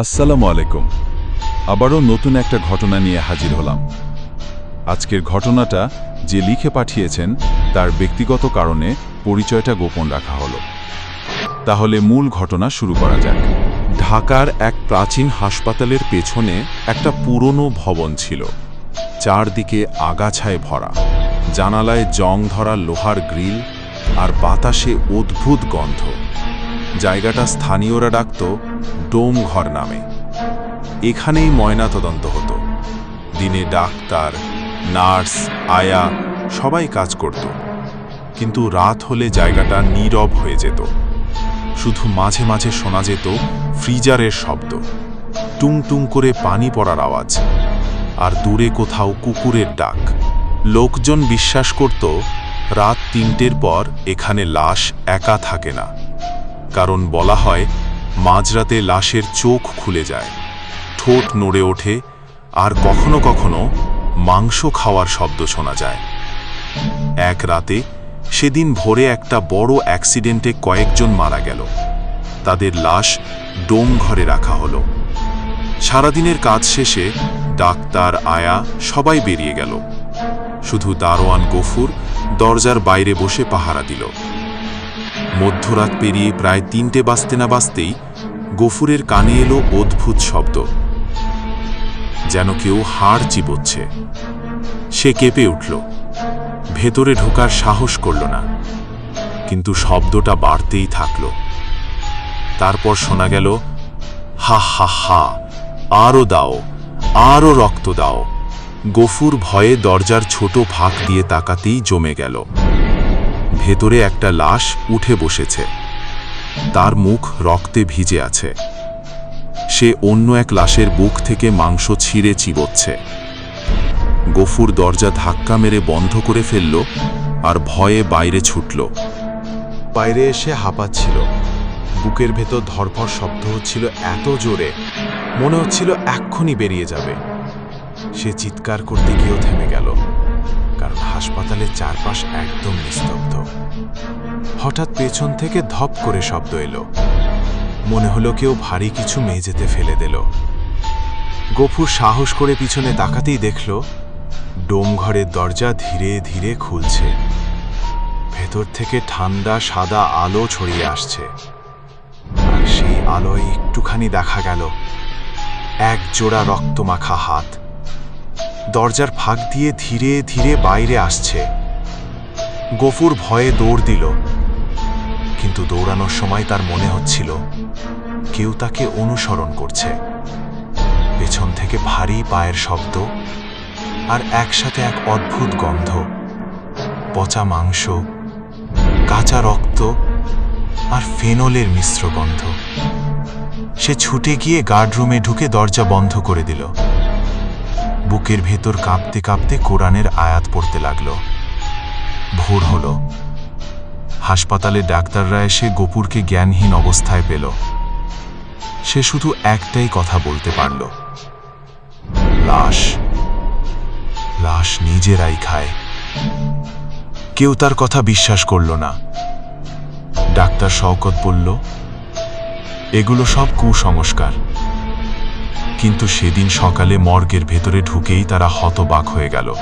আসসালামু আলাইকুম। আবারও নতুন একটা ঘটনা নিয়ে হাজির হলাম। আজকের ঘটনাটা যে লিখে পাঠিয়েছেন, তার ব্যক্তিগত কারণে পরিচয়টা গোপন রাখা হলো। তাহলে মূল ঘটনা শুরু করা যাক। ঢাকার এক প্রাচীন হাসপাতালের পেছনে একটা পুরনো ভবন ছিল। চারদিকে আগাছায় ভরা। জানালায় জং ধরা লোহার গ্রিল আর বাতাসে অদ্ভুত গন্ধ। জায়গাটা স্থানীয়রা ডাকত ডোম ঘর নামে। এখানেই ময়নাতদন্ত হতো। দিনে ডাক্তার, নার্স, আয়া সবাই কাজ করত। কিন্তু রাত হলে জায়গাটা নীরব হয়ে যেত। শুধু মাঝে মাঝে শোনা যেত ফ্রিজারের শব্দ। টুং টুং করে পানি পড়ার আওয়াজ। আর দূরে কোথাও কুকুরের ডাক। লোকজন বিশ্বাস করত, রাত তিনটের পর এখানে লাশ একা থাকে না। কারণ বলা হয়, মাঝরাতে লাশের চোখ খুলে যায়। ঠোঁট নড়ে ওঠে, আর কখনো কখনো মাংস খাওয়ার শব্দ শোনা যায়। এক রাতে সেদিন ভোরে একটা বড় অ্যাক্সিডেন্টে কয়েকজন মারা গেল। তাদের লাশ ডোম ঘরে রাখা হলো। সারাদিনের কাজ শেষে ডাক্তার, আয়া সবাই বেরিয়ে গেল। শুধু দারোয়ান গফুর দরজার বাইরে বসে পাহারা দিল। মধ্যরাত পেরিয়ে প্রায় তিনটে বাজতে না বাজতেই গফুরের কানে এলো অদ্ভুত শব্দ। যেন কেউ হাড় চিবোচ্ছে। সে কেঁপে উঠল। ভেতরে ঢোকার সাহস করল না। কিন্তু শব্দটা বাড়তেই থাকল। তারপর শোনা গেল, হা হা হা আরও দাও আরও রক্ত দাও। গফুর ভয়ে দরজার ছোট ফাঁক দিয়ে তাকাতেই জমে গেল। ভেতরে একটা লাশ উঠে বসেছে। তার মুখ রক্তে ভিজে আছে। সে অন্য এক লাশের বুক থেকে মাংস ছিঁড়ে চিবোচ্ছে। গফুর দরজা ধাক্কা মেরে বন্ধ করে ফেলল আর ভয়ে বাইরে ছুটল। বাইরে এসে হাঁপাচ্ছিল। বুকের ভেতর ধরফর শব্দ হচ্ছিল এত জোরে, মনে হচ্ছিল এক্ষুনি বেরিয়ে যাবে। সে চিৎকার করতে গিয়েও থেমে গেল। কারণ হাসপাতালের চারপাশ একদম নিস্তব্ধ। হঠাৎ পেছন থেকে ধপ করে শব্দ এলো। মনে হলো কেউ ভারী কিছু মেঝেতে ফেলে দিল। গফুর সাহস করে পিছনে তাকাতেই দেখল, ডোমঘরের দরজা ধীরে ধীরে খুলছে। ভেতর থেকে ঠান্ডা সাদা আলো ছড়িয়ে আসছে। আর সেই আলোয় একটুখানি দেখা গেল। এক জোড়া রক্তমাখা হাত। দরজার ফাঁক দিয়ে ধীরে ধীরে বাইরে আসছে। গফুর ভয়ে দৌড় দিল। কিন্তু দৌড়ানোর সময় তার মনে হচ্ছিল, কেউ তাকে অনুসরণ করছে। পেছন থেকে ভারী পায়ের শব্দ আর একসাথে এক অদ্ভুত গন্ধ, পচা মাংস, কাঁচা রক্ত আর ফেনলের মিশ্র গন্ধ। সে ছুটে গিয়ে গার্ডরুমে ঢুকে দরজা বন্ধ করে দিল। বুকের ভেতর কাঁপতে কাঁপতে কোরআনের আয়াত পড়তে লাগল। ভোর হলো। হাসপাতালে ডাক্তাররা এসে গোপুরকে জ্ঞানহীন অবস্থায় পেল। সে শুধু একটাই কথা বলতে পারল। লাশ। লাশ নিজেরাই খায়। কেউ তার কথা বিশ্বাস করল না। ডাক্তার শওকত বলল, এগুলো সব কুসংস্কার। কিন্তু সেদিন সকালে মর্গের ভেতরে ঢুকেই তারা হতবাক হয়ে গেল।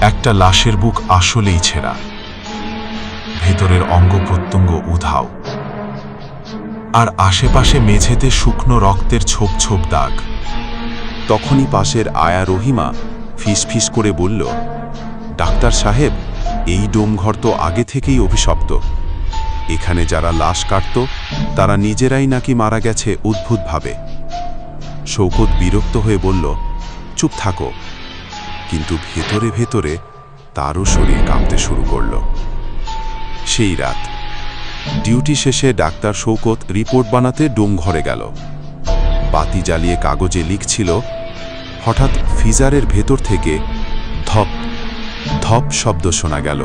একটা লাশের বুক আসলেই ছেঁড়া। ভেতরের অঙ্গ প্রত্যঙ্গ উধাও। আর আশেপাশে মেঝেতে শুকনো রক্তের ছোপ ছোপ দাগ। তখনই পাশের আয়া রহিমা ফিস ফিস করে বলল, ডাক্তার সাহেব, এই ডোমঘর তো আগে থেকেই অভিশপ্ত। এখানে যারা লাশ কাটত, তারা নিজেরাই নাকি মারা গেছে উদ্ভুতভাবে। শৌকত বিরক্ত হয়ে বলল, চুপ থাকো। কিন্তু ভেতরে ভেতরে তারও শরীর কাঁপতে শুরু করল। সেই রাত, ডিউটি শেষে ডাক্তার শৌকত রিপোর্ট বানাতে ডোমঘরে গেল। বাতি জ্বালিয়ে কাগজে লিখছিল, হঠাৎ ফিজারের ভেতর থেকে ধপ ধপ শব্দ শোনা গেল।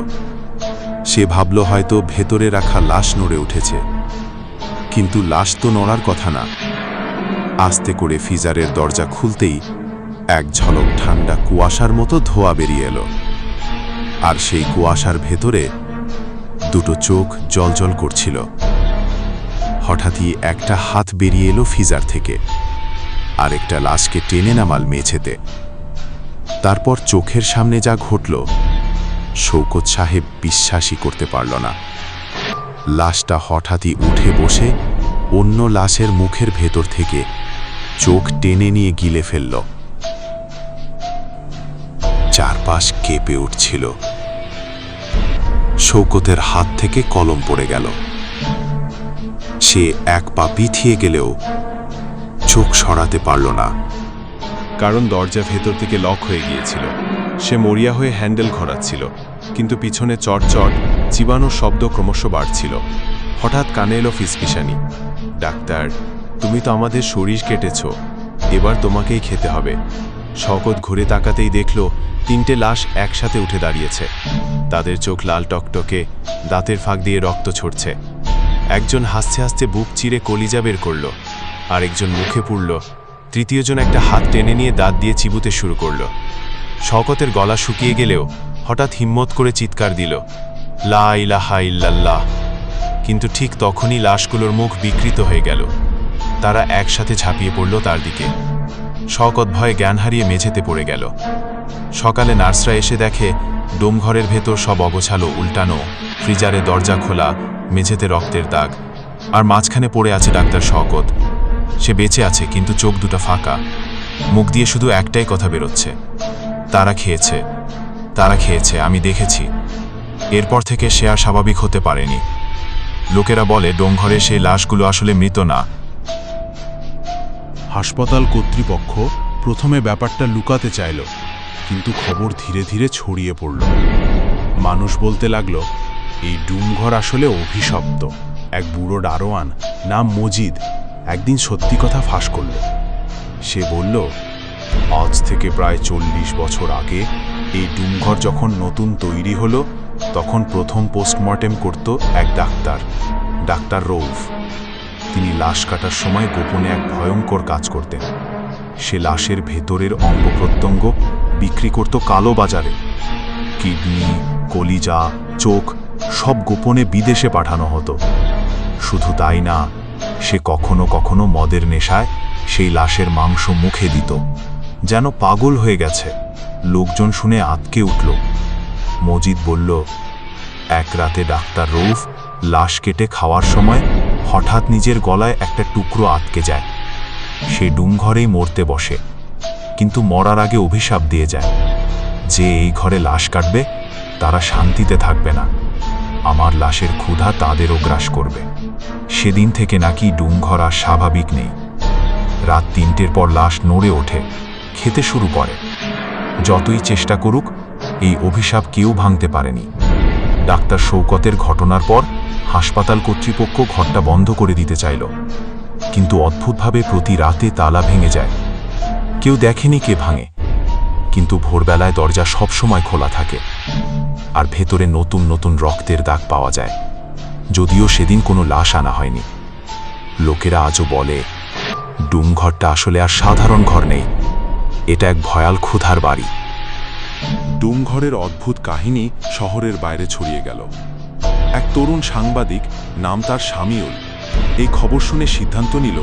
সে ভাবল হয়তো ভেতরে রাখা লাশ নড়ে উঠেছে। কিন্তু লাশ তো নড়ার কথা না। আস্তে করে ফিজারের দরজা খুলতেই এক ঝলক ঠান্ডা কুয়াশার মতো ধোয়া বেরিয়ে এলো। আর সেই কুয়াশার ভেতরে দুটো চোখ জলজল করছিল। হঠাৎই একটা হাত বেরিয়ে এলো ফিজার থেকে আর একটা লাশকে টেনে নামাল মেঝেতে। তারপর চোখের সামনে যা ঘটল শৌকত সাহেব বিশ্বাসই করতে পারল না। লাশটা হঠাৎই উঠে বসে অন্য লাশের মুখের ভেতর থেকে চোখ টেনে নিয়ে গিলে ফেলল। চারপাশ কেঁপে উঠছিল। শৌকতের হাত থেকে কলম পড়ে গেল। সে এক পা পিছিয়ে গেলেও চোখ সরাতে পারল না। কারণ দরজা ভেতর থেকে লক হয়ে গিয়েছিল। সে মরিয়া হয়ে হ্যান্ডেল ঘোরাচ্ছিল, কিন্তু পিছনে চটচট চিবানোর শব্দ ক্রমশ বাড়ছিল। হঠাৎ কানে এলো ফিসফিসানি। ডাক্তার, তুমি তো আমাদের শরীর কেটেছ। এবার তোমাকেই খেতে হবে। শকত ঘুরে তাকাতেই দেখল, তিনটে লাশ একসাথে উঠে দাঁড়িয়েছে। তাদের চোখ লাল টকটকে, দাঁতের ফাঁক দিয়ে রক্ত ছড়ছে। একজন হাসতে হাসতে বুক চিরে কলিজা বের করল। আরেকজন মুখে পুড়ল। তৃতীয়জন একটা হাত টেনে নিয়ে দাঁত দিয়ে চিবুতে শুরু করল। শওকতের গলা শুকিয়ে গেলেও হঠাৎ হিম্মত করে চিৎকার দিল। লা ইলাহা ইল্লাল্লাহ। কিন্তু ঠিক তখনই লাশগুলোর মুখ বিকৃত হয়ে গেল। তারা একসাথে ঝাঁপিয়ে পড়ল তার দিকে। শওকত ভয়ে জ্ঞান হারিয়ে মেঝেতে পড়ে গেল। সকালে নার্সরা এসে দেখে, ডোমঘরের ভেতর সব অগোছালো, উল্টানো, ফ্রিজারে দরজা খোলা, মেঝেতে রক্তের দাগ, আর মাঝখানে পড়ে আছে ডাক্তার শওকত। সে বেঁচে আছে, কিন্তু চোখ দুটো ফাঁকা। মুখ দিয়ে শুধু একটাই কথা বেরোচ্ছে। তারা খেয়েছে। তারা খেয়েছে, আমি দেখেছি। এরপর থেকে সে আর স্বাভাবিক হতে পারেনি। লোকেরা বলে, ডোমঘরে সেই লাশগুলো আসলে মৃত না। হাসপাতাল কর্তৃপক্ষ প্রথমে ব্যাপারটা লুকাতে চাইল, কিন্তু খবর ধীরে ধীরে ছড়িয়ে পড়ল। মানুষ বলতে লাগল, এই ডুমঘর আসলে অভিশপ্ত। এক বুড়ো ডারোয়ান নাম মজিদ একদিন সত্যি কথা ফাঁস করল। সে বলল, আজ থেকে প্রায় চল্লিশ বছর আগে এই ডুমঘর যখন নতুন তৈরি হলো তখন প্রথম পোস্টমর্টেম করত এক ডাক্তার ডাক্তার রৌফ। তিনি লাশ কাটার সময় গোপনে এক ভয়ঙ্কর কাজ করতেন। সে লাশের ভেতরের অঙ্গ প্রত্যঙ্গ বিক্রি করত কালো বাজারে। কিডনি, কলিজা, চোখ সব গোপনে বিদেশে পাঠানো হতো। শুধু তাই না, সে কখনো কখনো মদের নেশায় সেই লাশের মাংস মুখে দিত। যেন পাগল হয়ে গেছে। লোকজন শুনে আতকে উঠল। মজিদ বলল, এক রাতে ডাক্তার রৌফ লাশ কেটে খাওয়ার সময় হঠাৎ নিজের গলায় একটা টুকরো আটকে যায়। সে ডুমঘরেই মরতে বসে, কিন্তু মরার আগে অভিশাপ দিয়ে যায়। যে এই ঘরে লাশ কাটবে, তারা শান্তিতে থাকবে না। আমার লাশের ক্ষুধা তাদেরও গ্রাস করবে। সেদিন থেকে নাকি ডুমঘর আর স্বাভাবিক নেই। রাত তিনটের পর লাশ নড়ে ওঠে, খেতে শুরু করে। যতই চেষ্টা করুক এই অভিশাপ কেউ ভাঙতে পারেনি। ডাক্তার শৌকতের ঘটনার পর হাসপাতাল কর্তৃপক্ষ ঘরটা বন্ধ করে দিতে চাইল। কিন্তু অদ্ভুতভাবে প্রতি রাতে তালা ভেঙে যায়। কেউ দেখেনি কে ভাঙে। কিন্তু ভোরবেলায় দরজা সবসময় খোলা থাকে। আর ভেতরে নতুন নতুন রক্তের দাগ পাওয়া যায়। যদিও সেদিন কোনো লাশ আনা হয়নি। লোকেরা আজও বলে, ডুমঘরটা আসলে আর সাধারণ ঘর নেই। এটা এক ভয়াল ক্ষুধার বাড়ি। ডুমঘরের অদ্ভুত কাহিনী শহরের বাইরে ছড়িয়ে গেল। এক তরুণ সাংবাদিক, নাম তার শামিউল। এই খবর শুনে সিদ্ধান্ত নিল,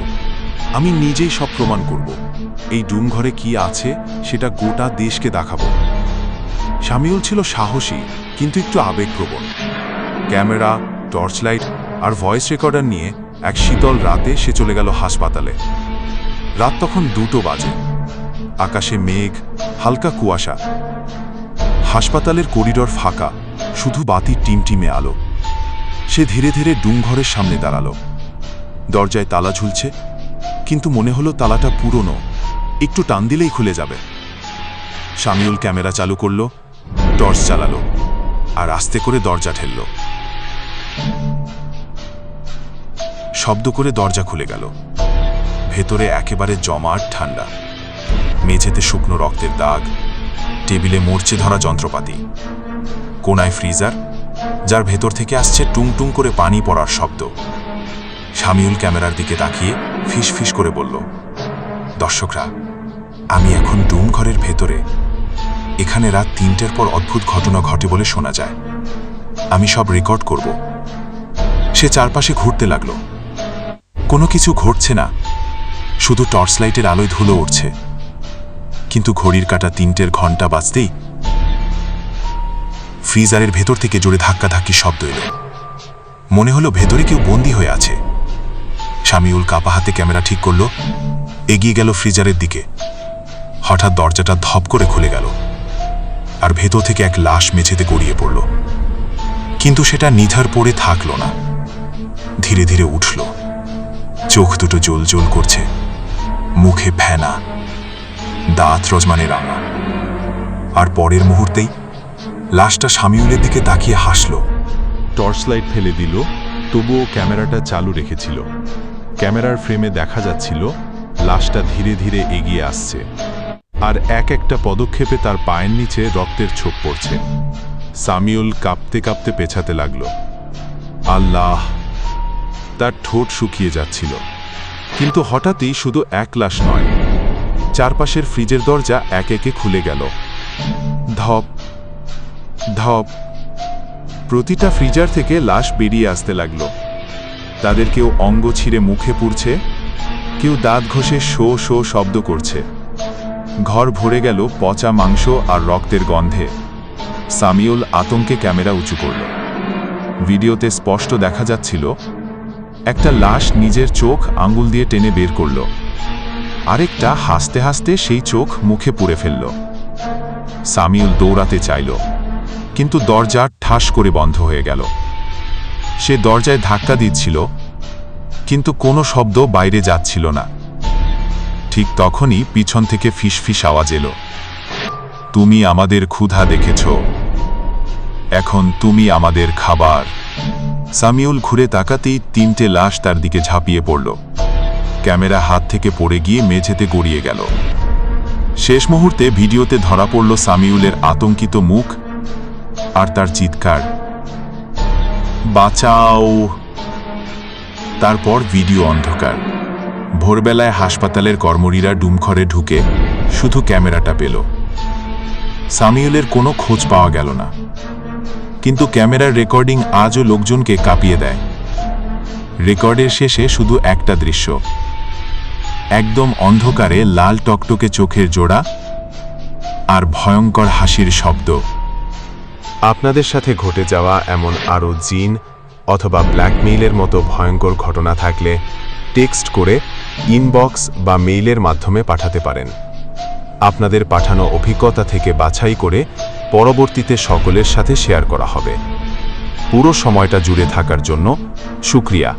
আমি নিজেই সব প্রমাণ করব। এই ডুমঘরে কি আছে সেটা গোটা দেশকে দেখাবো। শামিউল ছিল সাহসী, কিন্তু একটু আবেগপ্রবণ। ক্যামেরা টর্চ লাইট আর ভয়েস রেকর্ডার নিয়ে এক শীতল রাতে সে চলে গেল হাসপাতালে। রাত তখন দুটো বাজে। আকাশে মেঘ, হালকা কুয়াশা। হাসপাতালের করিডর ফাঁকা, শুধু বাতির টিমটিমে আলো। সে ধীরে ধীরে ডুমঘরের সামনে দাঁড়াল। দরজায় তালা ঝুলছে, কিন্তু মনে হলো তালাটা পুরনো, একটু টান দিলেই খুলে যাবে। শামিউল ক্যামেরা চালু করল, টর্চ চালালো, আর আস্তে করে দরজা ঠেলল। শব্দ করে দরজা খুলে গেল। ভেতরে একেবারে জমাট ঠান্ডা। মেঝেতে শুকনো রক্তের দাগ টেবিলে মরচে ধরা যন্ত্রপাতি। কোনায় ফ্রিজার, যার ভেতর থেকে আসছে টুং টুং করে পানি পড়ার শব্দ। শামিউল ক্যামেরার দিকে তাকিয়ে ফিস ফিস করে বলল, দর্শকরা, আমি এখন ডুম ঘরের ভেতরে। এখানে রাত তিনটের পর অদ্ভুত ঘটনা ঘটে বলে শোনা যায়। আমি সব রেকর্ড করব। সে চারপাশে ঘুরতে লাগল। কোনো কিছু ঘটছে না। শুধু টর্চ লাইটের আলোয় ধুলো উঠছে কিন্তু ঘড়ির কাটা তিনটের ঘণ্টা বাজতেই ফ্রিজারের ভেতর থেকে জোরে ধাক্কাধাক্কি শব্দ এলো। মনে হলো ভেতরে কেউ বন্দী হয়ে আছে। শামিউল কাপা হাতে ক্যামেরা ঠিক করল, এগিয়ে গেল ফ্রিজারের দিকে। হঠাৎ দরজাটা ধপ করে খুলে গেল আর ভেতর থেকে এক লাশ মেঝেতে গড়িয়ে পড়ল। কিন্তু সেটা নিধার পড়ে থাকল না। ধীরে ধীরে উঠল। চোখ দুটো জল জল করছে। মুখে ফেনা। দাঁত রজমানে রাঙা। আর পরের মুহূর্তেই লাশটা শামিউলের দিকে তাকিয়ে হাসল। টর্চ লাইট ফেলে দিল, তবুও ক্যামেরাটা চালু রেখেছিল। ক্যামেরার ফ্রেমে দেখা যাচ্ছিল, লাশটা ধীরে ধীরে এগিয়ে আসছে। আর এক একটা পদক্ষেপে তার পায়ের নিচে রক্তের ছোপ পড়ছে। সামিউল কাঁপতে কাঁপতে পেছাতে লাগল। আল্লাহ! তার ঠোঁট শুকিয়ে যাচ্ছিল। কিন্তু হঠাৎই শুধু এক লাশ নয় চারপাশের ফ্রিজের দরজা এক একে খুলে গেল। ধপ ধপ। প্রতিটা ফ্রিজার থেকে লাশ বেরিয়ে আসতে লাগল। তাদের কেউ অঙ্গ ছিঁড়ে মুখে পুড়ছে, কেউ দাঁত ঘষে শো শো শব্দ করছে। ঘর ভরে গেল পচা মাংস আর রক্তের গন্ধে। সামিউল আতঙ্কে ক্যামেরা উঁচু করল। ভিডিওতে স্পষ্ট দেখা যাচ্ছিল, একটা লাশ নিজের চোখ আঙ্গুল দিয়ে টেনে বের করল। আরেকটা হাসতে হাসতে সেই চোখ মুখে পুড়ে ফেলল। সামিউল দৌড়াতে চাইল, কিন্তু দরজা ঠাস করে বন্ধ হয়ে গেল। সে দরজায় ধাক্কা দিচ্ছিল, কিন্তু কোনো শব্দ বাইরে যাচ্ছিল না। ঠিক তখনই পিছন থেকে ফিসফিস আওয়াজ এলো। তুমি আমাদের ক্ষুধা দেখেছ। এখন তুমি আমাদের খাবার। সামিউল ঘুরে তাকাতেই তিনটে লাশ তার দিকে ঝাঁপিয়ে পড়ল। ক্যামেরা হাত থেকে পড়ে গিয়ে মেঝেতে গড়িয়ে গেল। শেষ মুহূর্তে ভিডিওতে ধরা পড়ল সামিউলের আতঙ্কিত মুখ আর তার চিৎকার। বাঁচাও। তারপর ভিডিও অন্ধকার। ভোরবেলায় হাসপাতালের কর্মরীরা ডুমঘরে ঢুকে শুধু ক্যামেরাটা পেল। সামিউলের কোনো খোঁজ পাওয়া গেল না। কিন্তু ক্যামেরার রেকর্ডিং আজও লোকজনকে কাঁপিয়ে দেয়। রেকর্ডের শেষে শুধু একটা দৃশ্য। একদম অন্ধকারে লাল টকটকে চোখের জোড়া আর ভয়ঙ্কর হাসির শব্দ। আপনাদের সাথে ঘটে যাওয়া এমন আরও জিন অথবা ব্ল্যাকমেইলের মতো ভয়ঙ্কর ঘটনা থাকলে টেক্সট করে ইনবক্স বা মেইলের মাধ্যমে পাঠাতে পারেন। আপনাদের পাঠানো অভিজ্ঞতা থেকে বাছাই করে পরবর্তীতে সকলের সাথে শেয়ার করা হবে। পুরো সময়টা জুড়ে থাকার জন্য শুক্রিয়া।